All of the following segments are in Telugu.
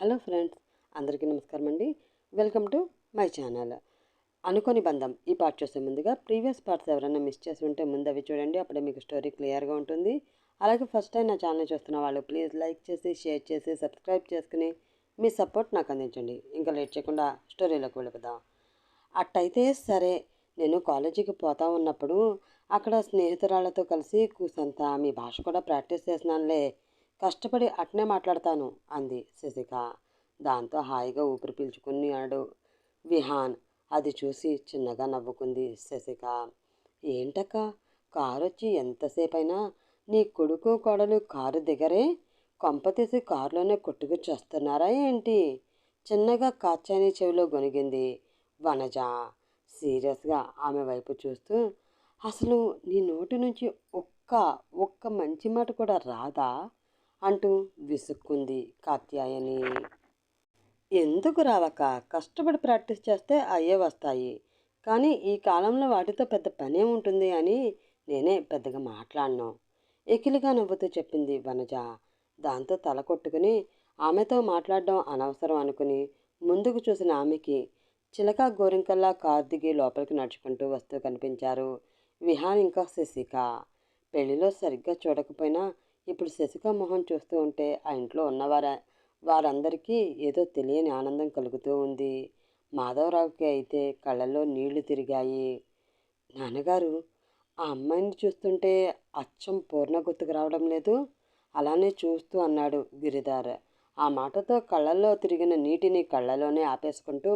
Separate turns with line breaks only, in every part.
హలో ఫ్రెండ్స్ అందరికీ నమస్కారం అండి. Welcome to my channel. అనుకోని బంధం ఈ పార్ట్ చూసే ముందుగా ప్రీవియస్ పార్ట్స్ ఎవరైనా మిస్ చేసి ఉంటే ముందు అవి చూడండి అప్పుడే మీకు స్టోరీ క్లియర్గా ఉంటుంది. అలాగే ఫస్ట్ టైం నా ఛానల్ చూస్తున్న వాళ్ళు ప్లీజ్ లైక్ చేసి షేర్ చేసి సబ్స్క్రైబ్ చేసుకుని మీ సపోర్ట్ నాకు అందించండి. ఇంకా లేట్ చేయకుండా స్టోరీలోకి వెళ్ళిపోదాం. అట్టయితే సరే నేను కాలేజీకి పోతా ఉన్నప్పుడు అక్కడ స్నేహితురాళ్ళతో కలిసి కూసంత మీ భాష కూడా ప్రాక్టీస్ చేసినానులే కష్టపడి అట్నే మాట్లాడతాను అంది శశిక. దాంతో హాయిగా ఊపిరి పీల్చుకున్నాడు విహాన్ అది చూసి చిన్నగా నవ్వుకుంది శశిక. ఏంటక్క కారు వచ్చి ఎంతసేపైనా నీ కొడుకు కోడలు కారు దిగరే కొంప తీసి కారులోనే కొట్టుకొచ్చేస్తున్నారా ఏంటి? చిన్నగా కాచాని చెవిలో గొనిగింది వనజ. సీరియస్గా ఆమె వైపు చూస్తూ అసలు నీ నోటి నుంచి ఒక్క ఒక్క మంచి మాట కూడా రాదా? అంటూ విసుక్కుంది కాత్యాయని. ఎందుకు రావక కష్టపడి ప్రాక్టీస్ చేస్తే అయ్యే వస్తాయి. కానీ ఈ కాలంలో వాటితో పెద్ద పనే ఉంటుంది అని నేనే పెద్దగా మాట్లాడను. ఎకిలిగా నవ్వుతూ చెప్పింది వనజ. దాంతో తల కొట్టుకుని ఆమెతో మాట్లాడడం అనవసరం అనుకుని ముందుకు చూసిన ఆమెకి చిలక గోరింకల్లా కార్ దిగి లోపలికి నడుచుకుంటూ వస్తూ కనిపించారు విహాన్ ఇంకా శశిక. పెళ్ళిలో సరిగ్గా చూడకపోయినా ఇప్పుడు శశిక మొహం చూస్తూ ఉంటే ఆ ఇంట్లో ఉన్నవార వారందరికీ ఏదో తెలియని ఆనందం కలుగుతూ ఉంది. మాధవరావుకి అయితే కళ్ళల్లో నీళ్ళు తిరిగాయి. నాన్నగారు ఆ అమ్మాయిని చూస్తుంటే అచ్చం పూర్ణ గుర్తుకు రావడం లేదు. అలానే చూస్తూ అన్నాడు గిరిధార్. ఆ మాటతో కళ్ళల్లో తిరిగిన నీటిని కళ్ళలోనే ఆపేసుకుంటూ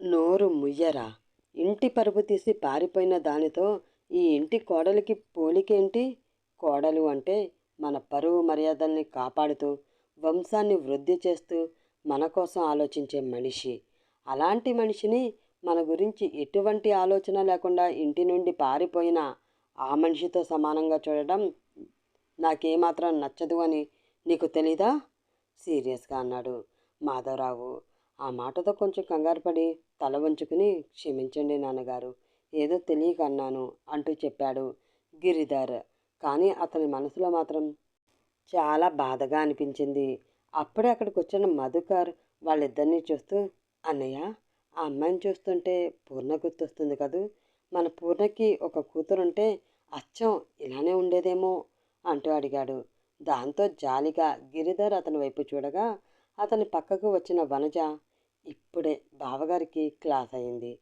నోరు ముయ్యరా. ఇంటి పరుపు తీసి పారిపోయిన దానితో ఈ ఇంటి కోడలికి పోలికేంటి? కోడలు అంటే మన పరువు మర్యాదల్ని కాపాడుతూ వంశాన్ని వృద్ధి చేస్తూ మన కోసం ఆలోచించే మనిషి. అలాంటి మనిషిని మన గురించి ఎటువంటి ఆలోచన లేకుండా ఇంటి నుండి పారిపోయిన ఆ మనిషితో సమానంగా చూడడం నాకేమాత్రం నచ్చదు అని నీకు తెలీదా? సీరియస్గా అన్నాడు మాధవరావు. ఆ మాటతో కొంచెం కంగారుపడి తల వంచుకుని క్షమించండి నాన్నగారు ఏదో తెలియక అన్నాను అంటూ చెప్పాడు గిరిధర్. కానీ అతని మనసులో మాత్రం చాలా బాధగా అనిపించింది. అప్పుడే అక్కడికి వచ్చిన మధుకర్ వాళ్ళిద్దరినీ చూస్తూ అన్నయ్య ఆ అమ్మాయిని చూస్తుంటే పూర్ణ గుర్తొస్తుంది కదూ. మన పూర్ణకి ఒక కూతురుంటే అచ్చం ఇలానే ఉండేదేమో అంటూ అడిగాడు. దాంతో జాలిగా గిరిధర్ అతని వైపు చూడగా అతని పక్కకు వచ్చిన వనజ ఇప్పుడే బావగారికి క్లాస్ అయింది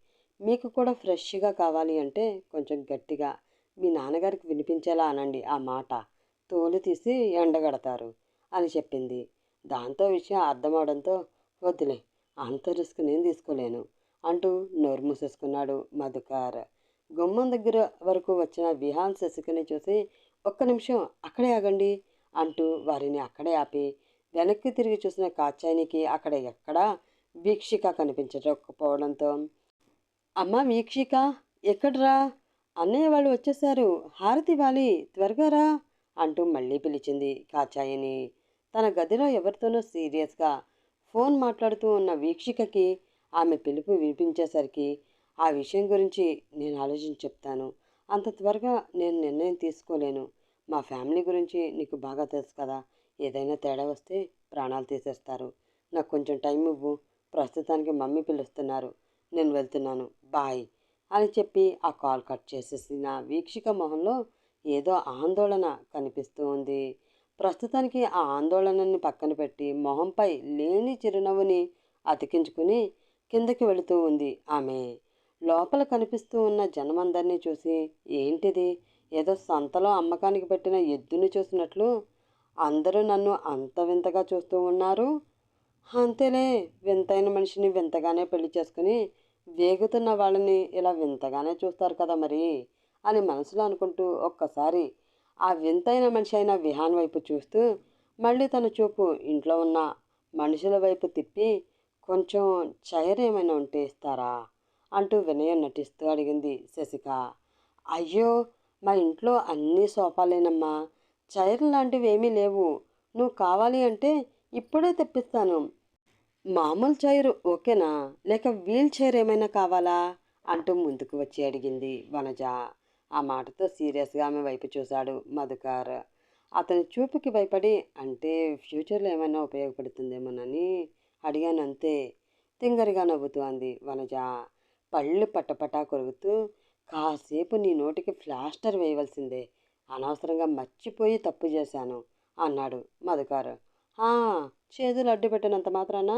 మీకు కూడా ఫ్రెష్గా కావాలి అంటే కొంచెం గట్టిగా మీ నాన్నగారికి వినిపించేలా అనండి ఆ మాట. తోలు తీసి ఎండగడతారు అని చెప్పింది. దాంతో విషయం అర్థమవడంతో వద్దులే అంత రిస్క్ నేను తీసుకోలేను అంటూ నోరు మూసేసుకున్నాడు మధుకార్. గుమ్మం దగ్గర వరకు వచ్చిన విహాన్ శశికని చూసి ఒక్క నిమిషం అక్కడే ఆగండి అంటూ వారిని అక్కడే ఆపి వెనక్కి తిరిగి చూసిన కాచాయనికి అక్కడ ఎక్కడా వీక్షిక కనిపించకపోవడంతో అమ్మ వీక్షిక ఎక్కడ్రా? అన్నయ్య వాళ్ళు వచ్చేసారు. హారతి వాలి త్వరగా రా అంటూ మళ్ళీ పిలిచింది కాచాయిని. తన గదిలో ఎవరితోనో సీరియస్గా ఫోన్ మాట్లాడుతూ ఉన్న వీక్షికకి ఆమె పిలుపు వినిపించేసరికి ఆ విషయం గురించి నేను ఆలోచించి చెప్తాను. అంత త్వరగా నేను నిర్ణయం తీసుకోలేను. మా ఫ్యామిలీ గురించి నీకు బాగా తెలుసు కదా. ఏదైనా తేడా వస్తే ప్రాణాలు తీసేస్తారు. నాకు కొంచెం టైం ఇవ్వు. ప్రస్తుతానికి మమ్మీ పిలుస్తున్నారు. నేను వెళ్తున్నాను. బాయ్. అని చెప్పి ఆ కాల్ కట్ చేసేసిన వీక్షిక మొహంలో ఏదో ఆందోళన కనిపిస్తూ ఉంది. ప్రస్తుతానికి ఆ ఆందోళనని పక్కన పెట్టి మొహంపై లేని చిరునవ్వుని అతికించుకుని కిందకి వెళుతూ ఉంది ఆమె. లోపల కనిపిస్తూ ఉన్న జనమందరినీ చూసి ఏంటిది? ఏదో సంతలో అమ్మకానికి పెట్టిన ఎద్దుని చూసినట్లు అందరూ నన్ను అంత వింతగా చూస్తూ ఉన్నారు. అంతేలే వింతైన మనిషిని వింతగానే పెళ్ళి చేసుకుని వేగుతున్న వాళ్ళని ఇలా వింతగానే చూస్తారు కదా మరి అని మనసులో అనుకుంటూ ఒక్కసారి ఆ వింతైన మనిషి అయిన విహాన్ వైపు చూస్తూ మళ్ళీ తన చూపు ఇంట్లో ఉన్న మనుషుల వైపు తిప్పి కొంచెం చైర్ ఏమైనా ఉంటే ఇస్తారా? అంటూ వినయం నటిస్తూ అడిగింది శశిక. అయ్యో మా ఇంట్లో అన్ని సోఫాలేనమ్మా. చైర్ లాంటివి ఏమీ లేవు. నువ్వు కావాలి అంటే ఇప్పుడే తెప్పిస్తాను. మామూలు చైర్ ఓకేనా? లేక వీల్ చైర్ ఏమైనా కావాలా? అంటూ ముందుకు వచ్చి అడిగింది వనజ. ఆ మాటతో సీరియస్గా ఆమె వైపు చూశాడు మధుకర్. అతని చూపుకి భయపడి అంటే ఫ్యూచర్లో ఏమైనా ఉపయోగపడుతుందేమోనని అడిగాను అంతే తింగరిగా నవ్వుతూ అంది వనజ. పళ్ళు పట్టపటా కొరుగుతూ కాసేపు నీ నోటికి ప్లాస్టర్ వేయవలసిందే. అనవసరంగా మర్చిపోయి తప్పు చేశాను అన్నాడు మధుకారు. చేతులు అడ్డు పెట్టినంత మాత్రాన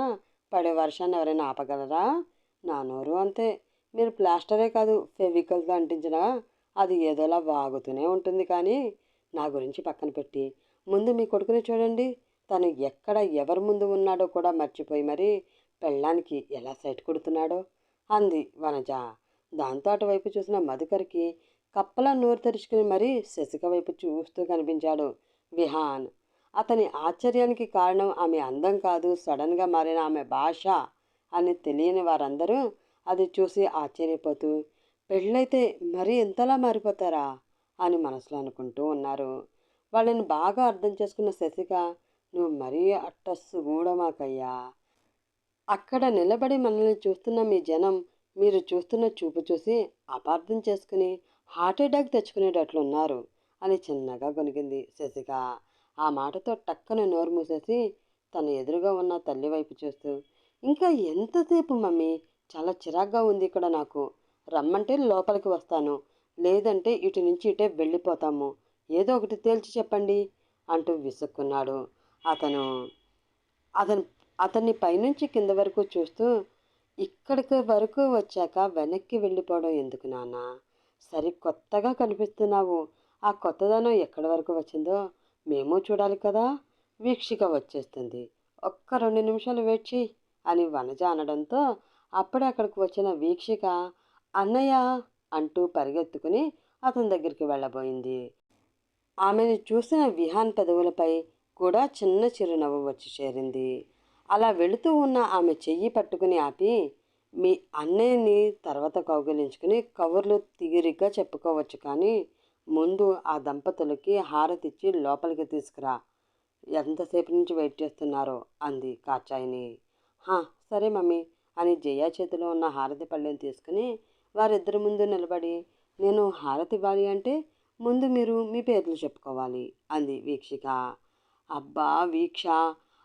పడే వర్షాన్ని ఎవరైనా ఆపగలరా? నా నోరు అంతే. మీరు ప్లాస్టరే కాదు ఫెవికల్తో అంటించినా అది ఏదోలా వాగుతూనే ఉంటుంది కానీ నా గురించి పక్కన పెట్టి. ముందు మీ కొడుకుని చూడండి. తను ఎక్కడ ఎవరి ముందు ఉన్నాడో కూడా మర్చిపోయి మరి పెళ్ళానికి ఎలా సైట్ కొడుతున్నాడో అంది వనజ. దాంతో అటువైపు చూసిన మధుకర్కి కప్పల నోరు తెరుచుకుని మరీ శశిక వైపు చూస్తూ కనిపించాడు విహాన్. అతని ఆశ్చర్యానికి కారణం ఆమె అందం కాదు సడన్గా మారిన ఆమె భాష అని తెలియని వారందరూ అది చూసి ఆశ్చర్యపోతూ పెళ్ళైతే మరీ ఎంతలా మారిపోతారా? అని మనసులో అనుకుంటూ ఉన్నారు. వాళ్ళని బాగా అర్థం చేసుకున్న శశిక నువ్వు మరీ అట్టస్సు గూడమాకయ్యా అక్కడ నిలబడి మనల్ని చూస్తున్న మీ జనం మీరు చూస్తున్న చూపు చూసి అపార్థం చేసుకుని హార్ట్ అటాక్ తెచ్చుకునేటట్లున్నారు అని చిన్నగా కొనిగింది శశిక. ఆ మాటతో టక్కన నోరు మూసేసి తన ఎదురుగా ఉన్న తల్లి వైపు చూస్తూ ఇంకా ఎంతసేపు మమ్మీ? చాలా చిరాగ్గా ఉంది ఇక్కడ నాకు. రమ్మంటే లోపలికి వస్తాను. లేదంటే ఇటు నుంచి ఇటే వెళ్ళిపోతాము. ఏదో ఒకటి తేల్చి చెప్పండి అంటూ విసుక్కున్నాడు. అతను అతను అతన్ని పైనుంచి కింద వరకు చూస్తూ ఇక్కడికి వరకు వచ్చాక వెనక్కి వెళ్ళిపోవడం ఎందుకు నాన్న? సరి కొత్తగా కనిపిస్తున్నావు. ఆ కొత్తదనం ఎక్కడి వరకు వచ్చిందో మేము చూడాలి కదా? వీక్షిక వచ్చేస్తుంది. ఒక్క రెండు నిమిషాలు వెయిట్ చేయి అని వనజ అనడంతో అప్పుడే అక్కడికి వచ్చిన వీక్షిక అన్నయ్య అంటూ పరిగెత్తుకుని అతని దగ్గరికి వెళ్ళబోయింది. ఆమెను చూసిన విహాన్ పెదవులపై కూడా చిన్న చిరునవ్వు వచ్చి చేరింది. అలా వెళుతూ ఉన్న ఆమె చెయ్యి పట్టుకుని ఆపి మీ అన్నయ్యని తర్వాత కౌగిలించుకుని కవర్లు తీరిగ్గా చెప్పుకోవచ్చు కానీ ముందు ఆ దంపతులకి హారతిచ్చి లోపలికి తీసుకురా. ఎంతసేపు నుంచి వెయిట్ చేస్తున్నారో? అంది కాచాయిని హా సరే మమ్మీ అని జయ చేతిలో ఉన్న హారతి పళ్ళెం తీసుకుని వారిద్దరి ముందు నిలబడి నేను హారతి ఇవ్వాలి అంటే ముందు మీరు మీ పేర్లు చెప్పుకోవాలి అంది వీక్షిక. అబ్బా వీక్ష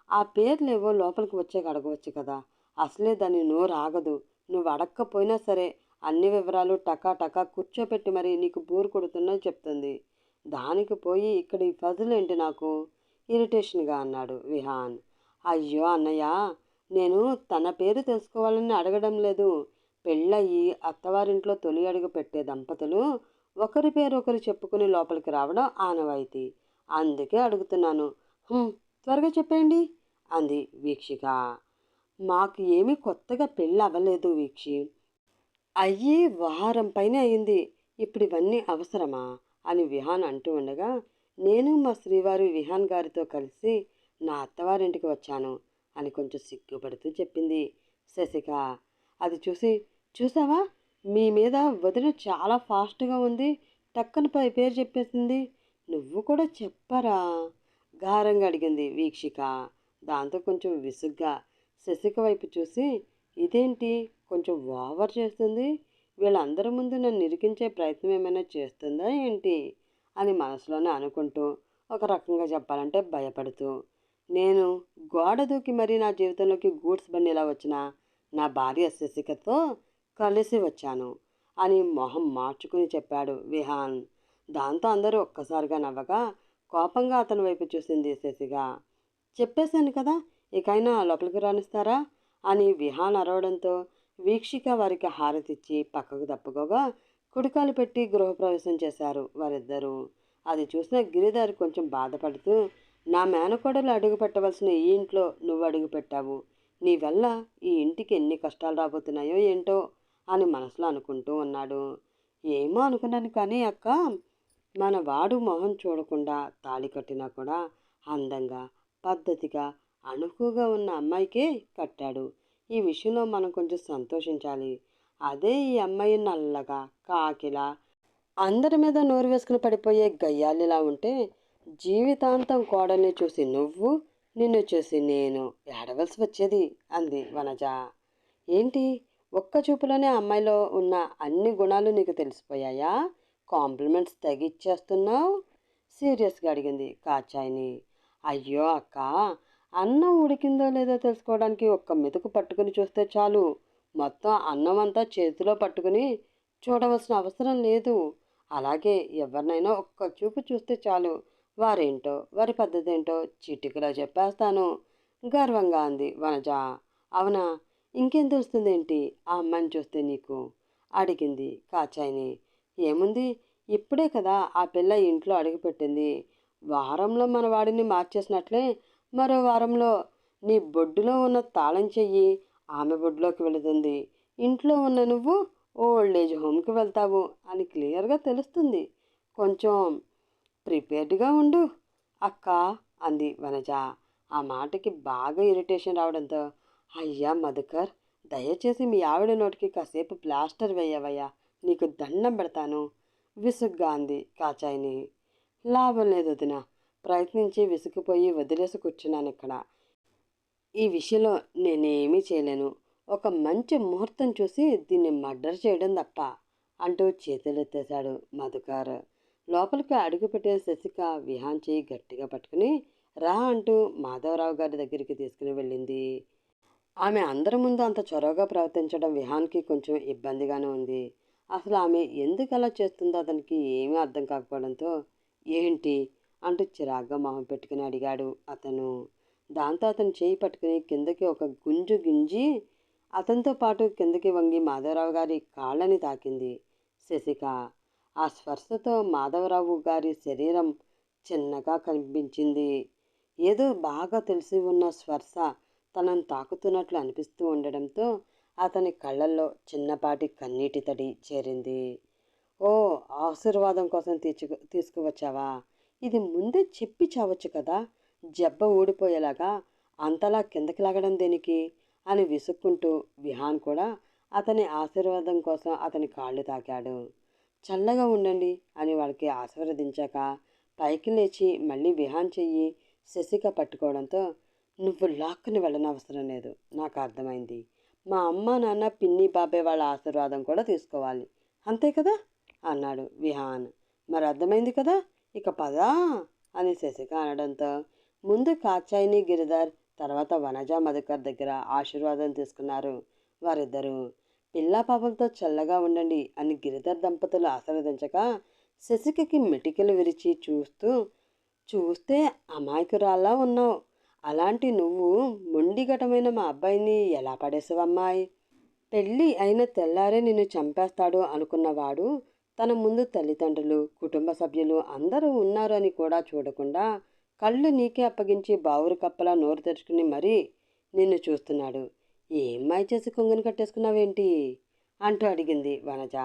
ఆ పేర్లేవో లోపలికి వచ్చాక అడగవచ్చు కదా. అసలే దాని నోరు ఆగదు. నువ్వు అడగకపోయినా సరే అన్ని వివరాలు టకా టకా కూర్చోపెట్టి మరి నీకు బోర్ కొడుతున్నా చెప్తుంది. దానికి పోయి ఇక్కడ ఈ ఫజులు ఏంటి నాకు? ఇరిటేషన్గా అన్నాడు విహాన్. అయ్యో అన్నయ్య నేను తన పేరు తెలుసుకోవాలని అడగడం లేదు. పెళ్ళయి అత్తవారింట్లో తొలి అడుగు పెట్టే దంపతులు ఒకరి పేరు ఒకరు చెప్పుకుని లోపలికి రావడం ఆనవాయితీ. అందుకే అడుగుతున్నాను. త్వరగా చెప్పేయండి అంది వీక్షిక. మాకు ఏమీ కొత్తగా పెళ్ళి అవ్వలేదు వీక్షి. అయ్యి వారం పైన అయింది ఇప్పుడు ఇవన్నీ అవసరమా? అని విహాన్ అంటూ ఉండగా నేను మా శ్రీవారి విహాన్ గారితో కలిసి నా అత్తవారింటికి వచ్చాను అని కొంచెం సిగ్గుపడుతూ చెప్పింది శశిక. అది చూసి చూసావా? మీ మీద వదిన చాలా ఫాస్ట్గా ఉంది. టక్కన పై పేరు చెప్పేసింది. నువ్వు కూడా చెప్పరా? గారంగా అడిగింది వీక్షిక. దాంతో కొంచెం విసుగ్గా శశిక వైపు చూసి ఇదేంటి? కొంచెం ఓవర్ చేస్తుంది. వీళ్ళందరి ముందు నన్ను ఇరికించే ప్రయత్నం ఏమైనా చేస్తుందా ఏంటి? అని మనసులోనే అనుకుంటూ ఒక రకంగా చెప్పాలంటే భయపడుతూ నేను గోడ దూకి మరీ నా జీవితంలోకి గూడ్స్ బండి ఇలా వచ్చిన నా భార్య శశికతో కలిసి వచ్చాను అని మొహం మార్చుకుని చెప్పాడు విహాన్. దాంతో అందరూ ఒక్కసారిగా నవ్వగా కోపంగా అతని వైపు చూసింది శశిగా చెప్పేశాను కదా ఇకైనా లోపలికి రాణిస్తారా అని విహాన్ అరవడంతో వీక్షిక వారికి హారతిచ్చి పక్కకు తప్పుకోగా కుడికాలు పెట్టి గృహప్రవేశం చేశారు వారిద్దరూ. అది చూసిన గిరిధర్ కొంచెం బాధపడుతూ నా మేనకోడలు అడుగు పెట్టవలసిన ఈ ఇంట్లో నువ్వు అడుగు పెట్టావు. నీ వల్ల ఈ ఇంటికి ఎన్ని కష్టాలు రాబోతున్నాయో ఏంటో? అని మనసులో అనుకుంటూ ఉన్నాడు. ఏమో అనుకున్నాను కానీ అక్క మన వాడు మొహం చూడకుండా తాళి కట్టినా కూడా అందంగా పద్ధతిగా అణుకుగా ఉన్న అమ్మాయికే కట్టాడు. ఈ విషయంలో మనం కొంచెం సంతోషించాలి. అదే ఈ అమ్మాయి నల్లగా కాకిలా అందరి మీద నోరు వేసుకుని పడిపోయే గయ్యాలిలా ఉంటే జీవితాంతం కోడల్ని చూసి నువ్వు నిన్ను చూసి నేను ఏడవలసి వచ్చేది? అంది వనజ. ఏంటి? ఒక్క చూపులోనే అమ్మాయిలో ఉన్న అన్ని గుణాలు నీకు తెలిసిపోయాయా? కాంప్లిమెంట్స్ తగిచ్చేస్తున్నావు? సీరియస్గా అడిగింది కాచాయిని. అయ్యో అక్క అన్నం ఉడికిందో లేదో తెలుసుకోవడానికి ఒక్క మెతుకు పట్టుకుని చూస్తే చాలు. మొత్తం అన్నం అంతా చేతిలో పట్టుకుని చూడవలసిన అవసరం లేదు. అలాగే ఎవరినైనా ఒక్క చూపు చూస్తే చాలు. వారేంటో వారి పద్ధతి ఏంటో చిటికలో చెప్పేస్తాను. గర్వంగా అంది వనజ. అవునా? ఇంకేం తెలుస్తుందేంటి? ఆ అమ్మాయిని చూస్తే నీకు? అడిగింది కాచాయిని. ఏముంది? ఇప్పుడే కదా ఆ పిల్ల ఇంట్లో అడుగుపెట్టింది వారంలో మన వాడిని మార్చేసినట్లే మరో వారంలో నీ బొడ్డులో ఉన్న తాళం చెయ్యి ఆమె బొడ్డులోకి వెళుతుంది. ఇంట్లో ఉన్న నువ్వు ఓల్డ్ ఏజ్ హోమ్కి వెళ్తావు అని క్లియర్గా తెలుస్తుంది. కొంచెం ప్రిపేర్డ్గా ఉండు అక్క అంది వనజ. ఆ మాటకి బాగా ఇరిటేషన్ రావడంతో అయ్యా మధుకర్ దయచేసి మీ ఆవిడ నోటికి కాసేపు ప్లాస్టర్ వేయవయ్యా నీకు దండం పెడతాను విసుగ్గా అంది కాచాయిని. లాభం లేదు వదినా ప్రయత్నించి విసుగుపోయి వదిలేసి కూర్చున్నాను ఇక్కడ ఈ విషయంలో నేనేమీ చేయలేను. ఒక మంచి ముహూర్తం చూసి దీన్ని మర్డర్ చేయడం తప్ప అంటూ చేతులెత్తేశాడు మధుకర్. లోపలికి అడుగుపెట్టిన శశిక విహాంచి గట్టిగా పట్టుకుని రా అంటూ మాధవరావు గారి దగ్గరికి తీసుకుని వెళ్ళింది. ఆమె అందరి ముందు అంత చొరవగా ప్రవర్తించడం విహాన్కి కొంచెం ఇబ్బందిగానే ఉంది. అసలు ఆమె ఎందుకు అలా చేస్తుందో అతనికి ఏమీ అర్థం కాకపోవడంతో ఏంటి? అంటూ చిరాగ్గా మొహం పెట్టుకుని అడిగాడు. అతను దాంతో అతను చేయి పట్టుకుని కిందకి ఒక గుంజు గింజి అతనితో పాటు కిందకి వంగి మాధవరావు గారి కాళ్ళని తాకింది. శశిక ఆ స్పర్శతో మాధవరావు గారి శరీరం చిన్నగా కనిపించింది. ఏదో బాగా తెలిసి ఉన్న స్పర్శ తనను తాకుతున్నట్లు అనిపిస్తూ ఉండడంతో అతని కళ్ళల్లో చిన్నపాటి కన్నీటి తడి చేరింది. ఓ ఆశీర్వాదం కోసం తీర్చు తీసుకువచ్చావా? ఇది ముందే చెప్పి చావచ్చు కదా. జబ్బ ఊడిపోయేలాగా అంతలా కిందకి లాగడం దేనికి? అని విసుక్కుంటూ విహాన్ కూడా అతని ఆశీర్వాదం కోసం అతని కాళ్ళు తాకాడు. చల్లగా ఉండండి అని వాళ్ళకి ఆశీర్వదించాక పైకి లేచి మళ్ళీ విహాన్ చెయ్యి శశిక పట్టుకోవడంతో నువ్వు లాక్కుని వెళ్ళనవసరం లేదు. నాకు అర్థమైంది. మా అమ్మ నాన్న పిన్ని బాబాయ్ వాళ్ళ ఆశీర్వాదం కూడా తీసుకోవాలి. అంతే కదా? అన్నాడు విహాన్. మరి అర్థమైంది కదా? ఇక పదా అని శశిక అనడంతో ముందు కాచాయిని గిరిధర్ తర్వాత వనజ మధుకర్ దగ్గర ఆశీర్వాదం తీసుకున్నారు. వారిద్దరూ పిల్ల పాపలతో చల్లగా ఉండండి అని గిరిధర్ దంపతులు ఆశీర్వదించక శశికకి మెటికలు విరిచి చూస్తూ చూస్తే అమాయకురాల్లా ఉన్నావు. అలాంటి నువ్వు మొండిఘటమైన మా అబ్బాయిని ఎలా పడేసావమ్మాయి? పెళ్ళి అయిన తెల్లారే నిన్ను చంపేస్తాడు అనుకున్నవాడు తన ముందు తల్లిదండ్రులు కుటుంబ సభ్యులు అందరూ ఉన్నారు అని కూడా చూడకుండా కళ్ళు నీకే అప్పగించి బావురు కప్పలా నోరు తెరుచుకుని మరీ నిన్ను చూస్తున్నాడు. ఏమ్మాయి చేసి కొంగుని కట్టేసుకున్నావేంటి? అంటూ అడిగింది వనజ.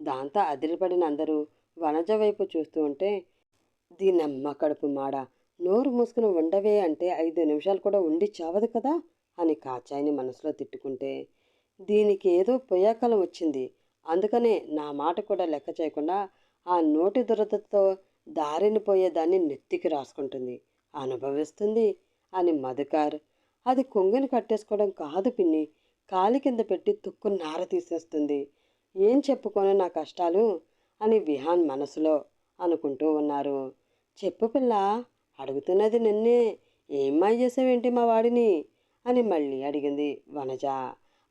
దాంతో అదిరిపడిన అందరూ వనజ వైపు చూస్తూ ఉంటే దీనమ్మ కడుపు మాడ నోరు మూసుకుని ఉండవే అంటే ఐదు నిమిషాలు కూడా ఉండి చావదు కదా? అని కాచాయిని మనసులో తిట్టుకుంటే దీనికి ఏదో పొయ్యాకాలం వచ్చింది. అందుకనే నా మాట కూడా లెక్క చేయకుండా ఆ నోటి దురదతో దారిని పోయేదాన్ని నెత్తికి రాసుకుంటుంది. అనుభవిస్తుంది అని మధుకార్. అది కొంగుని కట్టేసుకోవడం కాదు పిన్ని. కాలి కింద పెట్టి తుక్కు నార తీసేస్తుంది. ఏం చెప్పుకోను నా కష్టాలు అని విహాన్ మనసులో అనుకుంటూ ఉన్నారు. చెప్పు పిల్ల అడుగుతున్నది నిన్నే. ఏమ్మాయి చేసావేంటి మా వాడిని? అని మళ్ళీ అడిగింది వనజ.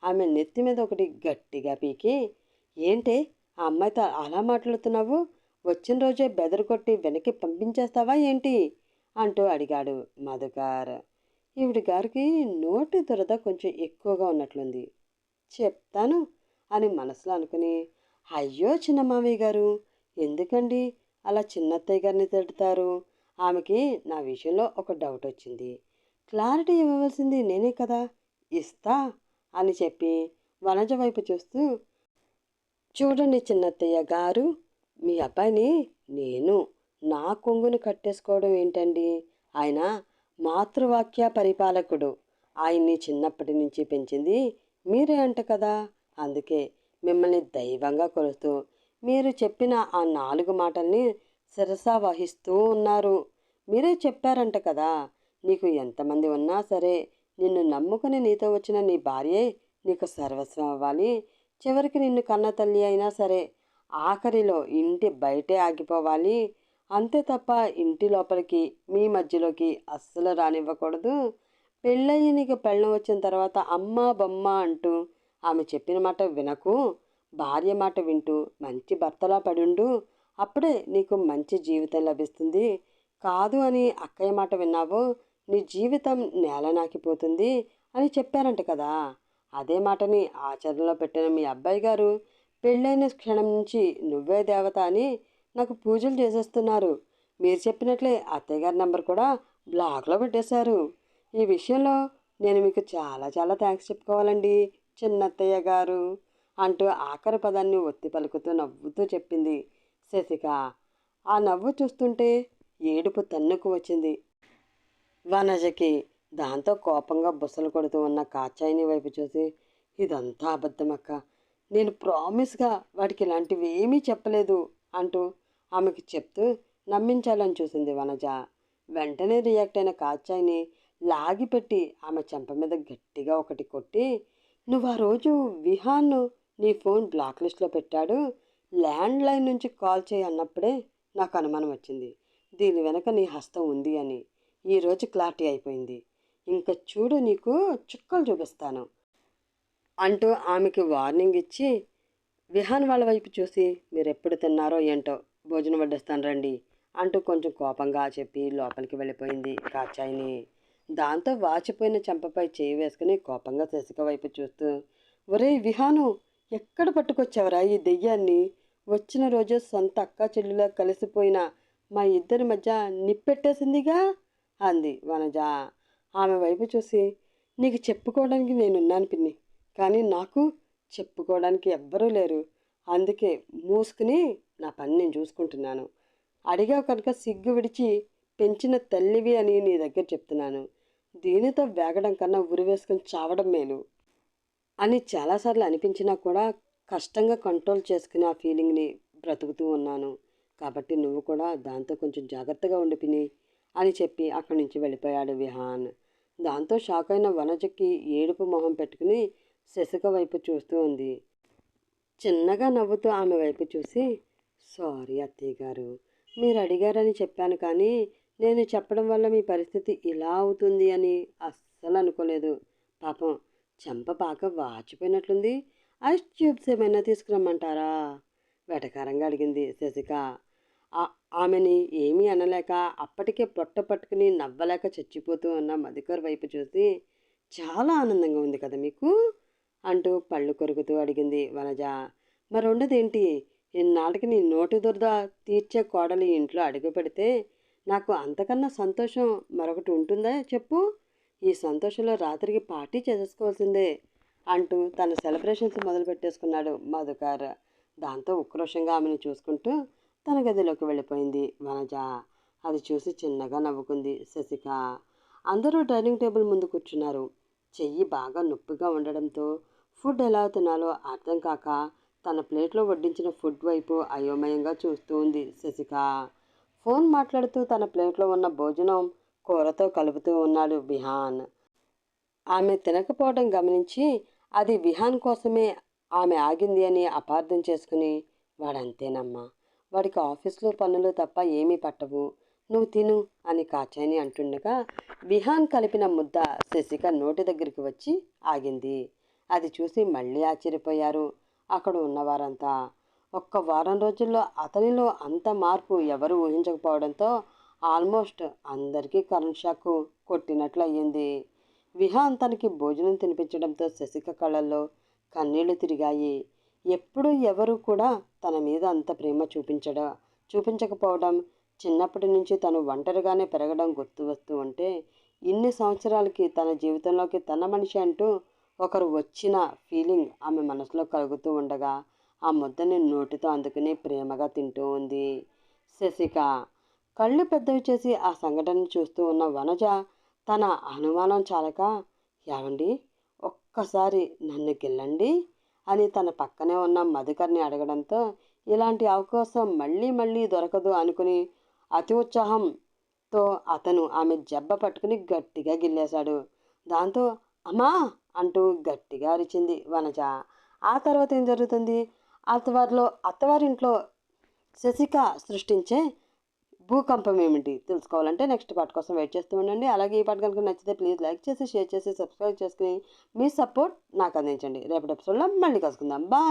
ఆమె నెత్తి మీద ఒకటి గట్టిగా పీకి ఏంటే? ఆ అమ్మాయితో అలా మాట్లాడుతున్నావు? వచ్చిన రోజే బెదరు వెనక్కి పంపించేస్తావా ఏంటి? అంటూ అడిగాడు మధుకార్ ఈవిడి గారికి నోటి దురద కొంచెం ఎక్కువగా ఉన్నట్లుంది. చెప్తాను అని మనసులో అనుకుని అయ్యో చిన్న మామయ్య గారు ఎందుకండి అలా చిన్నత్తయ్య గారిని తిడతారు? ఆమెకి నా విషయంలో ఒక డౌట్ వచ్చింది. క్లారిటీ ఇవ్వవలసింది నేనే కదా ఇస్తా అని చెప్పి వనజ వైపు చూస్తూ చూడండి చిన్నత్తయ్య గారు మీ అబ్బాయిని నేను నా కొంగుని కట్టేసుకోవడం ఏంటండి? ఆయన మాతృవాక్య పరిపాలకుడు. ఆయన్ని చిన్నప్పటి నుంచి పెంచింది మీరే అంట కదా? అందుకే మిమ్మల్ని దైవంగా కొలుస్తూ మీరు చెప్పిన ఆ నాలుగు మాటల్ని శిరసా వహిస్తూ ఉన్నారు. మీరే చెప్పారంట కదా? నీకు ఎంతమంది ఉన్నా సరే నిన్ను నమ్ముకుని నీతో వచ్చిన నీ భార్యే నీకు సర్వస్వం అవ్వాలి. చివరికి నిన్ను కన్న తల్లి అయినా సరే ఆఖరిలో ఇంటి బయటే ఆగిపోవాలి. అంతే తప్ప ఇంటి లోపలికి మీ మధ్యలోకి అస్సలు రానివ్వకూడదు. పెళ్ళయ్యి నీకు పెళ్ళం వచ్చిన తర్వాత అమ్మ బొమ్మ అంటూ ఆమె చెప్పిన మాట వినకు. భార్య మాట వింటూ మంచి భర్తలా పడుండు. అప్పుడే నీకు మంచి జీవితం లభిస్తుంది. కాదు అని అక్కయ్య మాట విన్నావో నీ జీవితం నేల నాకిపోతుంది అని చెప్పారంట కదా. అదే మాటని ఆచరణలో పెట్టిన మీ అబ్బాయి గారు పెళ్ళైన క్షణం నుంచి నువ్వే దేవత అని నాకు పూజలు చేసేస్తున్నారు. మీరు చెప్పినట్లే అత్తయ్య గారి నెంబర్ కూడా బ్లాక్లో పెట్టేశారు. ఈ విషయంలో నేను మీకు చాలా చాలా థ్యాంక్స్ చెప్పుకోవాలండి చిన్నత్తయ్య గారు అంటూ ఆఖరి పదాన్ని ఒత్తి పలుకుతూ నవ్వుతూ చెప్పింది శశిక. ఆ నవ్వు చూస్తుంటే ఏడుపు తన్నుకు వచ్చింది. వనజకి దాంతో కోపంగా బుసలు కొడుతూ ఉన్న కాచాయిని వైపు చూసి ఇదంతా అబద్ధమక్క. నేను ప్రామిస్గా వాడికి ఇలాంటివి ఏమీ చెప్పలేదు అంటూ ఆమెకు చెప్తూ నమ్మించాలని చూసింది వనజ. వెంటనే రియాక్ట్ అయిన కాచాయిని లాగిపెట్టి ఆమె చెంప మీద గట్టిగా ఒకటి కొట్టి నువ్వు ఆ రోజు విహాన్ను నీ ఫోన్ బ్లాక్ లిస్ట్లో పెట్టాడు. ల్యాండ్ లైన్ నుంచి కాల్ చేయి అన్నప్పుడే నాకు అనుమానం వచ్చింది. దీని వెనక నీ హస్తం ఉంది అని. ఈరోజు క్లారిటీ అయిపోయింది. ఇంకా చూడు నీకు చుక్కలు చూపిస్తాను. అంటూ ఆమెకి వార్నింగ్ ఇచ్చి విహాన్ వాళ్ళ వైపు చూసి మీరు ఎప్పుడు తిన్నారో ఏంటో? భోజనం వడ్డిస్తాను రండి అంటూ కొంచెం కోపంగా చెప్పి లోపలికి వెళ్ళిపోయింది కాచాయిని. దాంతో వాచిపోయిన చెంపపై చేయి వేసుకుని కోపంగా శశిక వైపు చూస్తూ ఒరే విహాను ఎక్కడ పట్టుకొచ్చావురా ఈ దెయ్యాన్ని? వచ్చిన రోజు సొంత అక్క చెల్లెలా కలిసిపోయిన మా ఇద్దరి మధ్య నిప్పెట్టేసిందిగా? అంది వనజ. ఆమె వైపు చూసి నీకు చెప్పుకోవడానికి నేనున్నాను పిన్ని కానీ నాకు చెప్పుకోవడానికి ఎవ్వరూ లేరు. అందుకే మూసుకుని నా పని నేను చూసుకుంటున్నాను. అడిగావు కనుక సిగ్గు విడిచి పెంచిన తల్లివి అని నీ దగ్గర చెప్తున్నాను. దీనితో వేగడం కన్నా ఉరి వేసుకొని చావడం మేలు. అని చాలాసార్లు అనిపించినా కూడా కష్టంగా కంట్రోల్ చేసుకుని ఆ ఫీలింగ్ని బ్రతుకుతూ ఉన్నాను. కాబట్టి నువ్వు కూడా దాంతో కొంచెం జాగ్రత్తగా ఉండి అని చెప్పి అక్కడి నుంచి వెళ్ళిపోయాడు విహాన్. దాంతో షాక్ అయిన వనజకి ఏడుపు మొహం పెట్టుకుని శశిక వైపు చూస్తూ ఉంది. చిన్నగా నవ్వుతూ ఆమె వైపు చూసి సారీ అత్తయ్య గారు మీరు అడిగారని చెప్పాను కానీ నేను చెప్పడం వల్ల మీ పరిస్థితి ఇలా అవుతుంది అని అస్సలు అనుకోలేదు. పాపం చెంప బాగా వాచిపోయినట్లుంది. ఐస్ ట్యూబ్స్ ఏమైనా తీసుకురమ్మంటారా? వెటకారంగా అడిగింది శశిక. ఆమెని ఏమీ అనలేక అప్పటికే పొట్ట పట్టుకుని నవ్వలేక చచ్చిపోతూ ఉన్న మధుకర్ వైపు చూసి చాలా ఆనందంగా ఉంది కదా మీకు? అంటూ పళ్ళు కొరుకుతూ అడిగింది వనజ. మరుండదేంటి ఇన్నాళ్ళకి నీ నోటి దురద తీర్చే కోడలి ఇంట్లో అడుగు పెడితే నాకు అంతకన్నా సంతోషం మరొకటి ఉంటుందా చెప్పు? ఈ సంతోషంలో రాత్రికి పార్టీ చేసేసుకోవాల్సిందే అంటూ తన సెలబ్రేషన్స్ మొదలు పెట్టేసుకున్నాడు మధుకర్. దాంతో ఉక్రోషంగా ఆమెను చూసుకుంటూ తన గదిలోకి వెళ్ళిపోయింది. వనజ అది చూసి చిన్నగా నవ్వుకుంది. శశిక అందరూ డైనింగ్ టేబుల్ ముందు కూర్చున్నారు. చెయ్యి బాగా నొప్పిగా ఉండడంతో ఫుడ్ ఎలా తినాలో అర్థం కాక తన ప్లేట్లో వడ్డించిన ఫుడ్ వైపు అయోమయంగా చూస్తూ ఉంది శశిక. ఫోన్ మాట్లాడుతూ తన ప్లేట్లో ఉన్న భోజనం కూరతో కలుపుతూ ఉన్నాడు విహాన్. ఆమె తినకపోవడం గమనించి అది విహాన్ కోసమే ఆమె ఆగింది అని అపార్థం చేసుకుని వాడంతేనమ్మా వాడికి ఆఫీస్లో పనులు తప్ప ఏమీ పట్టవు. నువ్వు తిను అని కాచాని అంటుండగా విహాన్ కలిపిన ముద్ద శశిక నోటి దగ్గరికి వచ్చి ఆగింది. అది చూసి మళ్ళీ ఆశ్చర్యపోయారు. అక్కడ ఉన్నవారంతా. ఒక్క వారం రోజుల్లో అతనిలో అంత మార్పు ఎవరు ఊహించకపోవడంతో ఆల్మోస్ట్ అందరికీ కరెంట్ షాక్ కొట్టినట్లు అయ్యింది. విహాన్ తనకి భోజనం తినిపించడంతో శశిక కళ్ళల్లో కన్నీళ్ళు తిరిగాయి. ఎప్పుడు ఎవరు కూడా తన మీద అంత ప్రేమ చూపించడం? చూపించకపోవడం చిన్నప్పటి నుంచి తను ఒంటరిగానే పెరగడం గుర్తు వస్తూ ఉంటే ఇన్ని సంవత్సరాలకి తన జీవితంలోకి తన మనిషి అంటూ ఒకరు వచ్చిన ఫీలింగ్ ఆమె మనసులో కలుగుతూ ఉండగా ఆ ముద్దని నోటితో అందుకుని ప్రేమగా తింటూ ఉంది. శశిక కళ్ళు పెద్దవి చేసి ఆ సంఘటన చూస్తూ ఉన్న వనజ తన అనుమానం చాలక ఏమండి? ఒక్కసారి నన్ను గెల్లండి? అని తన పక్కనే ఉన్న మధుకర్ని అడగడంతో ఇలాంటి అవకాశం మళ్ళీ మళ్ళీ దొరకదు అనుకుని అతి ఉత్సాహంతో అతను ఆమె జబ్బ పట్టుకుని గట్టిగా గిల్లేశాడు. దాంతో అమ్మా! అంటూ గట్టిగా అరిచింది వనజ. ఆ తర్వాత ఏం జరుగుతుంది? అత్తవారిలో అత్తవారింట్లో శశిక సృష్టించే భూకంపం ఏమిటి? తెలుసుకోవాలంటే నెక్స్ట్ పార్ట్ కోసం వెయిట్ చేస్తూ ఉండండి. అలాగే ఈ పార్ట్ కనుక నచ్చితే ప్లీజ్ లైక్ చేసి షేర్ చేసి సబ్స్క్రైబ్ చేసుకుని మీ సపోర్ట్ నాకు అందించండి. రేపటి ఎపిసోడ్లో మళ్ళీ కలుసుకుందాం. బాయ్!